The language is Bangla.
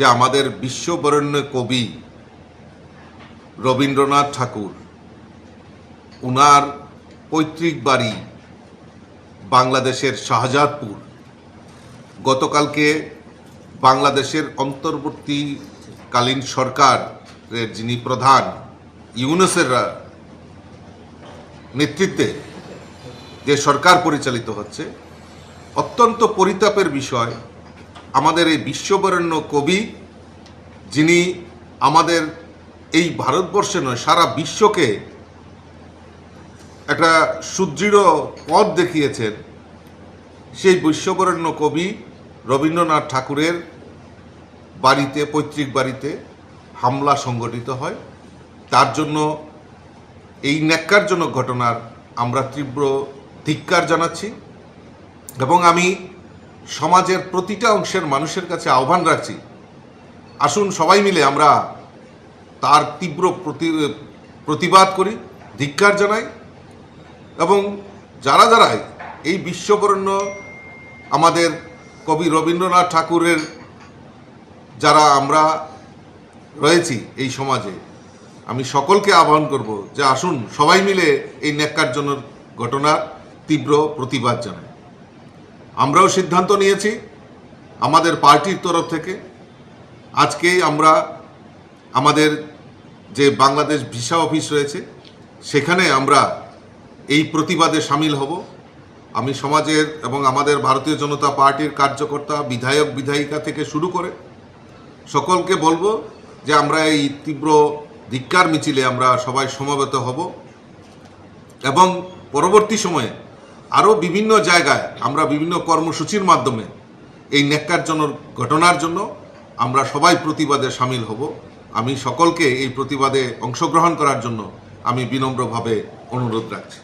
যে আমাদের বিশ্ববরেণ্য কবি রবীন্দ্রনাথ ঠাকুর, উনার পৈতৃক বাড়ি বাংলাদেশের শাহজাদপুর। গতকালকে বাংলাদেশের অন্তর্বর্তীকালীন সরকারের যিনি প্রধান, ইউনেসের নেতৃত্বে যে সরকার পরিচালিত হচ্ছে, অত্যন্ত পরিতাপের বিষয় আমাদের এই বিশ্ববরেণ্য কবি, যিনি আমাদের এই ভারতবর্ষে নয়, সারা বিশ্বকে একটা সুদৃঢ় পথ দেখিয়েছেন। সেই বিশ্ববরেণ্য কবি রবীন্দ্রনাথ ঠাকুরের বাড়িতে, পৈতৃক বাড়িতে হামলা সংগঠিত হয়। তার জন্য এই ন্যাক্কারজনক ঘটনার আমরা তীব্র ধিক্কার জানাচ্ছি। এবং আমি সমাজের প্রতিটা অংশের মানুষের কাছে আহ্বান রাখছি। আসুন সবাই মিলে আমরা তার তীব্র প্রতি প্রতিবাদ করি, ধিক্কার জানাই এবং যারা যারাই এই বিশ্ববরণ্য আমাদের কবি রবীন্দ্রনাথ ঠাকুরের যারা আমরা রয়েছি এই সমাজে, আমি সকলকে আহ্বান করব যে আসুন সবাই মিলে এই ন্যাক্কারজনক ঘটনার তীব্র প্রতিবাদ জানাই। আমরাও সিদ্ধান্ত নিয়েছি, আমাদের পার্টির তরফ থেকে। আজকে আমরা আমাদের যে বাংলাদেশ ভিসা অফিস রয়েছে, সেখানে আমরা এই প্রতিবাদে সামিল হব। আমি সমাজের এবং আমাদের ভারতীয় জনতা পার্টির কার্যকর্তা, বিধায়ক, বিধায়িকা থেকে শুরু করে সকলকে বলব যে আমরা এই তীব্র ধিক্কার মিছিলে আমরা সবাই সমবেত হব এবং পরবর্তী সময়ে আরও বিভিন্ন জায়গায় আমরা বিভিন্ন কর্মসূচির মাধ্যমে এই ন্যাক্কারজনক ঘটনার জন্য আমরা সবাই প্রতিবাদে সামিল হব। আমি সকলকে এই প্রতিবাদে অংশগ্রহণ করার জন্য আমি বিনম্রভাবে অনুরোধ রাখছি।